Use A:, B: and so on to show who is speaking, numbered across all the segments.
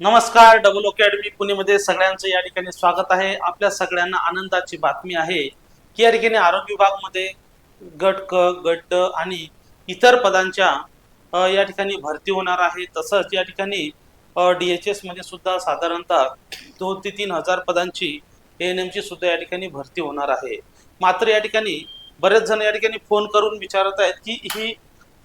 A: नमस्कार double academy पुणेमध्ये सगळ्यांचं या ठिकाणी स्वागत आहे. आपल्या सगळ्यांना आनंदाची बातमी आहे की या ठिकाणी आरोग्य विभागमध्ये गट क गट ड आणि इतर पदांच्या या ठिकाणी भरती होणार आहे. तसंच या ठिकाणी डी एच एसमध्ये सुद्धा साधारणतः दोन ते तीन हजार पदांची एन एमची सुद्धा या ठिकाणी भरती होणार आहे. मात्र या ठिकाणी बरेच जण या ठिकाणी फोन करून विचारत आहेत की ही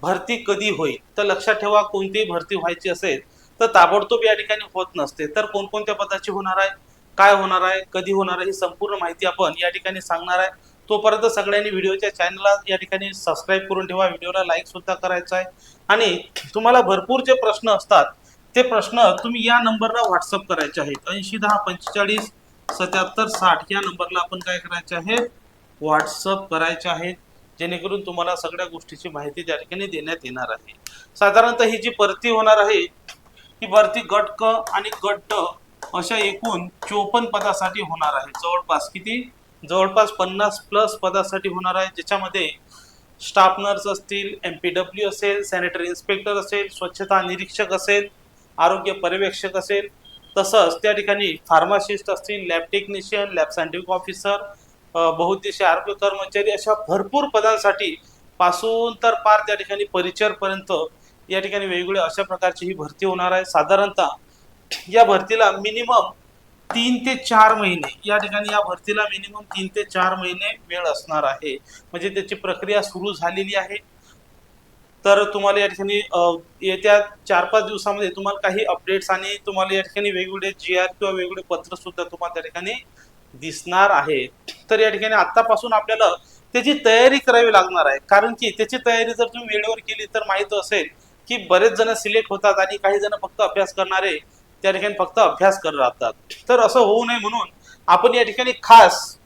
A: भरती कधी होईल? तर लक्षात ठेवा कोणतीही भरती व्हायची असेल तर ताबडतोब या ठिकाणी होत नसते. तर कोणकोणत्या पदाची होणार आहे? काय होणार आहे? कधी होणार आहे? ही संपूर्ण माहिती आपण या ठिकाणी सांगणार आहे. तोपर्यंत सगळ्यांनी व्हिडिओच्या चॅनलला या ठिकाणी सबस्क्राईब करून ठेवा. व्हिडिओला लाईक सुद्धा करायचा आहे. आणि तुम्हाला भरपूर जे प्रश्न असतात ते प्रश्न तुम्ही या नंबरला व्हॉट्सअप करायचे आहेत. ऐंशी दहा पंचेचाळीस सत्याहत्तर साठ या नंबरला आपण काय करायचे आहे? व्हॉट्सअप करायचे आहेत जेणेकरून तुम्हाला सगळ्या गोष्टीची माहिती त्या ठिकाणी देण्यात येणार आहे. साधारणतः ही जी परती होणार आहे ही भरती गट क आणि गट ड अशा एकूण चोपन्न पदासाठी होणार आहे. जवळपास किती? जवळपास पन्नास प्लस पदासाठी होणार आहे. ज्याच्यामध्ये स्टाफ नर्स असतील एम पी डब्ल्यू असेल सॅनिटरी इन्स्पेक्टर असेल स्वच्छता निरीक्षक असेल आरोग्य पर्यवेक्षक असेल तसंच त्या ठिकाणी फार्मासिस्ट असतील lab technician lab scientific officer बहुउद्देशीय आरोग्य कर्मचारी अशा भरपूर पदांसाठी पासून तर पार त्या ठिकाणी परिचरपर्यंत या ठिकाणी वेगवेगळ्या अशा प्रकारची ही भरती होणार आहे. साधारणतः या भरतीला मिनिमम तीन ते चार महिने या ठिकाणी या भरतीला मिनिमम तीन ते चार महिने वेळ असणार आहे. म्हणजे त्याची प्रक्रिया सुरू झालेली आहे. तर तुम्हाला या ठिकाणी येत्या चार पाच दिवसामध्ये तुम्हाला काही अपडेट्स आणि तुम्हाला या ठिकाणी वेगवेगळे जी आर किंवा वेगवेगळे पत्र सुद्धा तुम्हाला त्या ठिकाणी दिसणार आहे. तर या ठिकाणी आतापासून आपल्याला त्याची तयारी करावी लागणार आहे. कारण की त्याची तयारी जर तुम्ही वेळेवर केली तर माहीत असेल की बरेच जण सिलेक्ट होतात आणि काही जण फक्त अभ्यास करणारे त्या ठिकाणी फक्त अभ्यास करत राहतात. तर असं होऊ नये म्हणून आपण या ठिकाणी खास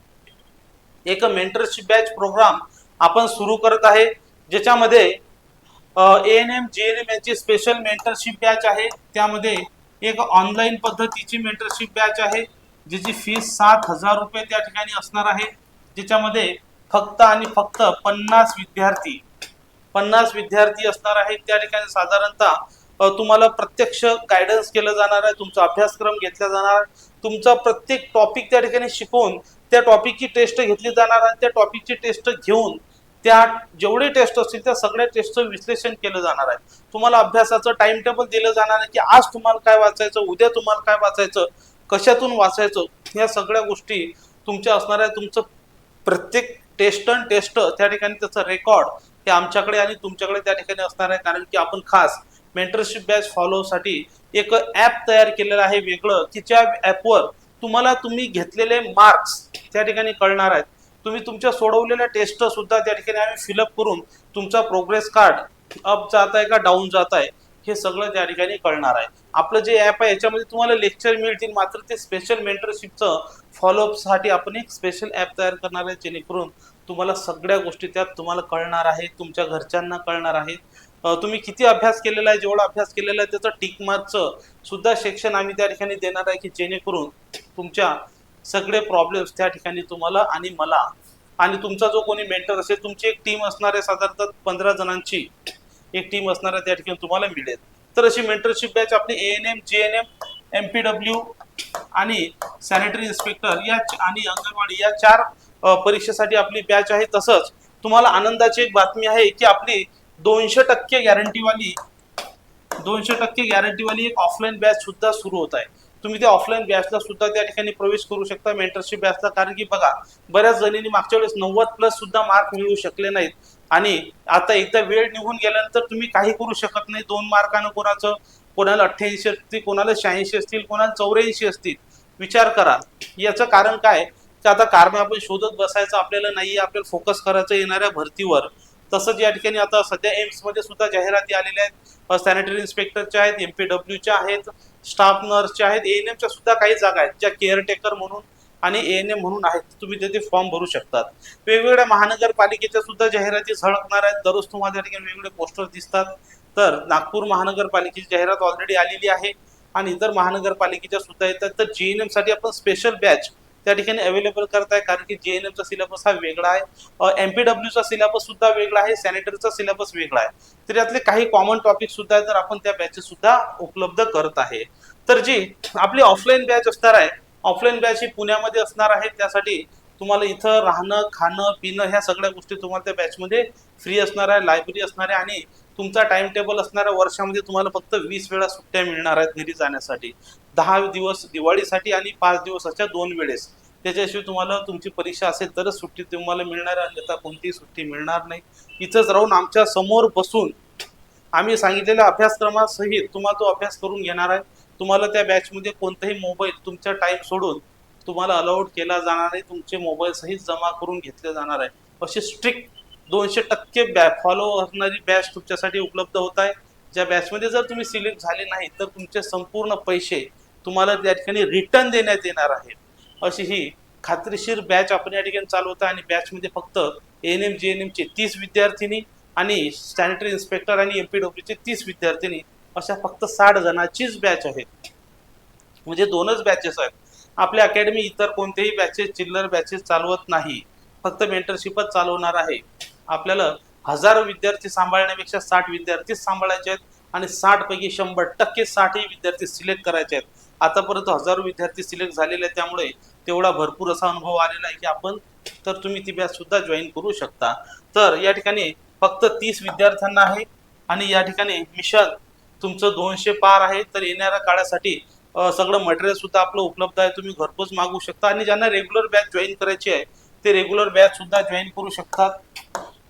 A: एक मेंटरशिप बॅच प्रोग्राम आपण सुरू करत आहे ज्याच्यामध्ये A N M G N M यांची स्पेशल मेंटरशिप बॅच आहे. त्यामध्ये एक ऑनलाईन पद्धतीची मेंटरशिप बॅच आहे ज्याची फीस सात हजार रुपये त्या ठिकाणी असणार आहे. ज्याच्यामध्ये फक्त आणि फक्त पन्नास विद्यार्थी पन्नास विद्यार्थी असणार आहेत त्या ठिकाणी साधारणतः तुम्हाला प्रत्यक्ष गायडन्स केलं जाणार आहे तुमचा अभ्यासक्रम घेतला जाणार आहे तुमचा प्रत्येक टॉपिक त्या ठिकाणी शिकवून त्या टॉपिकची टेस्ट घेतली जाणार आणि त्या टॉपिकची टेस्ट घेऊन त्या जेवढे टेस्ट असतील त्या सगळ्या टेस्टचं विश्लेषण केलं जाणार आहे. तुम्हाला अभ्यासाचं टाइम टेबल दिलं जाणार आहे की आज तुम्हाला काय वाचायचं उद्या तुम्हाला काय वाचायचं कशातून वाचायचं या सगळ्या गोष्टी तुमच्या असणार आहे. तुमचं प्रत्येक टेस्ट अँड टेस्ट त्या ठिकाणी त्याचं रेकॉर्ड हे आमच्याकडे आणि तुमच्याकडे त्या ठिकाणी असणार आहे. कारण की आपण खास मेंटरशिप बॅच फॉलोसाठी एक ॲप तयार केलेलं आहे वेगळं. की ज्या ॲपवर तुम्हाला तुम्ही घेतलेले मार्क्स त्या ठिकाणी कळणार आहेत. तुम्ही तुमच्या सोडवलेल्या टेस्ट सुद्धा त्या ठिकाणी आम्ही फिलअप करून तुमचा प्रोग्रेस कार्ड अप जात आहे का डाऊन जात आहे हे सगळं त्या ठिकाणी कळणार आहे. आपलं जे ॲप आहे याच्यामध्ये तुम्हाला लेक्चर मिळतील. मात्र ते स्पेशल मेंटरशिपचं फॉलोअपसाठी आपण एक स्पेशल ॲप तयार करणार आहे जेणेकरून तुम्हाला सगळ्या गोष्टी त्यात तुम्हाला कळणार आहेत तुमच्या घरच्यांना कळणार आहेत तुम्ही किती अभ्यास केलेला आहे जेवढा अभ्यास केलेला आहे त्याचं टिक मार्कचं सुद्धा शिक्षण आम्ही त्या ठिकाणी देणार आहे की जेणेकरून तुमच्या सगळे प्रॉब्लेम्स त्या ठिकाणी तुम्हाला आणि मला आणि तुमचा जो कोणी मेंटर असेल तुमची एक टीम असणार आहे साधारणतः पंधरा जणांची. एक टीम असणार आहे त्या ठिकाणी तुम्हाला मिळेल. तर अशी मेंटरशिप बॅच आपली A N M J N M M P W आणि सॅनिटरी इन्स्पेक्टर या आणि अंगणवाडी या चार परीक्षेसाठी आपली बॅच आहे. तसंच तुम्हाला आनंदाची एक बातमी आहे की आपली दोनशे टक्के गॅरंटीवाली दोनशे टक्के गॅरंटीवाली एक ऑफलाईन बॅच सुद्धा सुरू होत आहे. तुम्ही त्या ऑफलाईन बॅचला सुद्धा त्या ठिकाणी प्रवेश करू शकता मेंटरशिप बॅचला कारण की बघा बऱ्याच जणींनी मागच्या वेळेस नव्वद प्लस सुद्धा मार्क मिळवू शकले नाहीत. आणि आता एकदा वेळ निघून गेल्यानंतर तुम्ही काही करू शकत नाही. दोन मार्कानं कोणाचं कोणाला अठ्ठ्याऐंशी असतील कोणाला शहाऐंशी असतील कोणाला चौऱ्याऐंशी असतील. विचार करा. याचं कारण काय? तर आता कारण आपण शोधत बसायचं आपल्याला नाही आपल्याला फोकस करायचं येणाऱ्या भरतीवर. तसंच या ठिकाणी आता सध्या एम्समध्ये सुद्धा जाहिराती आलेल्या आहेत. सॅनिटरी इन्स्पेक्टरच्या आहेत एम पी डब्ल्यूच्या आहेत स्टाफ नर्सच्या आहेत ए एन एमच्या सुद्धा काही जागा आहेत ज्या केअरटेकर म्हणून आणि ए एन एम म्हणून आहेत. तुम्ही तिथे फॉर्म भरू शकतात. वेगवेगळ्या महानगरपालिकेच्या सुद्धा जाहिराती झळकणार आहेत. दररोज तुम्हाला त्या ठिकाणी वेगवेगळे पोस्टर दिसतात. तर नागपूर महानगरपालिकेची जाहिरात ऑलरेडी आलेली आहे. आणि इतर महानगरपालिकेच्या सुद्धा येतात. तर जी एन एमसाठी आपण स्पेशल बॅच त्या ठिकाणी अवेलेबल करताय. कारण की जे एन एमचा सिलेबस हा वेगळा आहे. एम पी डब्ल्यूचा सिलेबस सुद्धा वेगळा आहे. सॅनिटरीचा सिलेबस वेगळा आहे. तर यातले काही कॉमन टॉपिक सुद्धा तर आपण त्या बॅचेस सुद्धा उपलब्ध करत आहे. तर जी आपली ऑफलाईन बॅच असणार आहे ऑफलाईन बॅच ही पुण्यामध्ये असणार आहे. त्यासाठी तुम्हाला इथं राहणं खाणं पिणं ह्या सगळ्या गोष्टी तुम्हाला त्या बॅचमध्ये फ्री असणार आहे. लायब्ररी असणार आहे. आणि तुमचा टाइम टेबल असणाऱ्या वर्षामध्ये तुम्हाला फक्त वीस वेळा सुट्ट्या मिळणार आहेत घरी जाण्यासाठी. दहा दिवस दिवाळीसाठी आणि पाच दिवस अशा दोन वेळेस. त्याच्याशिवाय तुम्हाला तुमची परीक्षा असेल तरच सुट्टी तुम्हाला मिळणार आहे अन्यथा कोणतीही सुट्टी मिळणार नाही. इथंच राहून आमच्यासमोर बसून आम्ही सांगितलेल्या अभ्यासक्रमासहित तुम्हाला तो अभ्यास करून घेणार आहे. तुम्हाला त्या बॅचमध्ये कोणताही मोबाईल तुमचा टाईम सोडून तुम्हाला अलाउड केला जाणार नाही तुमचे मोबाईल सहित जमा करून घेतले जाणार आहे. अशी स्ट्रिक्ट दोनशे टक्के बॅ फॉलो असणारी बॅच तुमच्यासाठी उपलब्ध होत आहे. ज्या बॅचमध्ये जर तुम्ही सिलेक्ट झाले नाही तर तुमचे संपूर्ण पैसे तुम्हाला त्या ठिकाणी रिटर्न देण्यात येणार आहे. अशी ही खात्रीशीर बॅच आपण या ठिकाणी चालवत आहे आणि बॅचमध्ये फक्त एन एम जी एन एमचे तीस विद्यार्थिनी आणि सॅनिटरी इन्स्पेक्टर आणि एम पी डब्ल्यूचे तीस विद्यार्थिनी अशा फक्त साठ जणांचीच बॅच आहे म्हणजे दोनच बॅचेस आहेत. आपल्या अकॅडमी इतर कोणतेही बॅचेस चिल्लर बॅचेस चालवत नाही. फक्त मेंटरशिपच चालवणार आहे. आपल्याला हजारो विद्यार्थी सांभाळण्यापेक्षा साठ विद्यार्थीच सांभाळायचे आहेत आणि साठ पैकी शंभर टक्के साठही विद्यार्थी सिलेक्ट करायचे आहेत. आतापर्यंत हजारो विद्यार्थी सिलेक्ट झालेले आहेत त्यामुळे तेवढा भरपूर असा अनुभव आलेला आहे की आपण तर तुम्ही ती बॅच सुद्धा जॉईन करू शकता. तर या ठिकाणी फक्त तीस विद्यार्थ्यांना आहे आणि या ठिकाणी मिशन तुमचं दोनशे पार आहे. तर येणाऱ्या काळासाठी सगळं मटेरियल सुद्धा आपलं उपलब्ध आहे. तुम्ही घरपोच मागू शकता आणि ज्यांना रेग्युलर बॅच जॉईन करायची आहे ते रेग्युलर बॅच सुद्धा जॉईन करू शकतात.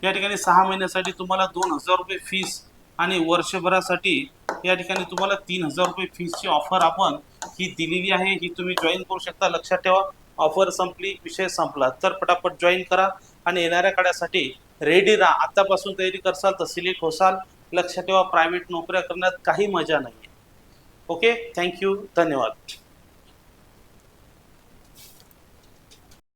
A: या ठिकाणी सहा महिन्यासाठी तुम्हाला दोन हजार रुपये फीस आणि वर्षभरासाठी या ठिकाणी तुम्हाला तीन हजार रुपये फीसची ऑफर आपण ही दिलेली आहे. ही तुम्ही जॉईन करू शकता. लक्षात ठेवा ऑफर संपली विषय संपला. तर पटापट जॉईन करा आणि येणाऱ्या काळासाठी रेडी राहा. आतापासून तयारी करसाल तर सिलेक्ट होसाल. लक्षात ठेवा प्रायव्हेट नोकऱ्या करण्यात काही मजा नाही ओके थँक्यू धन्यवाद.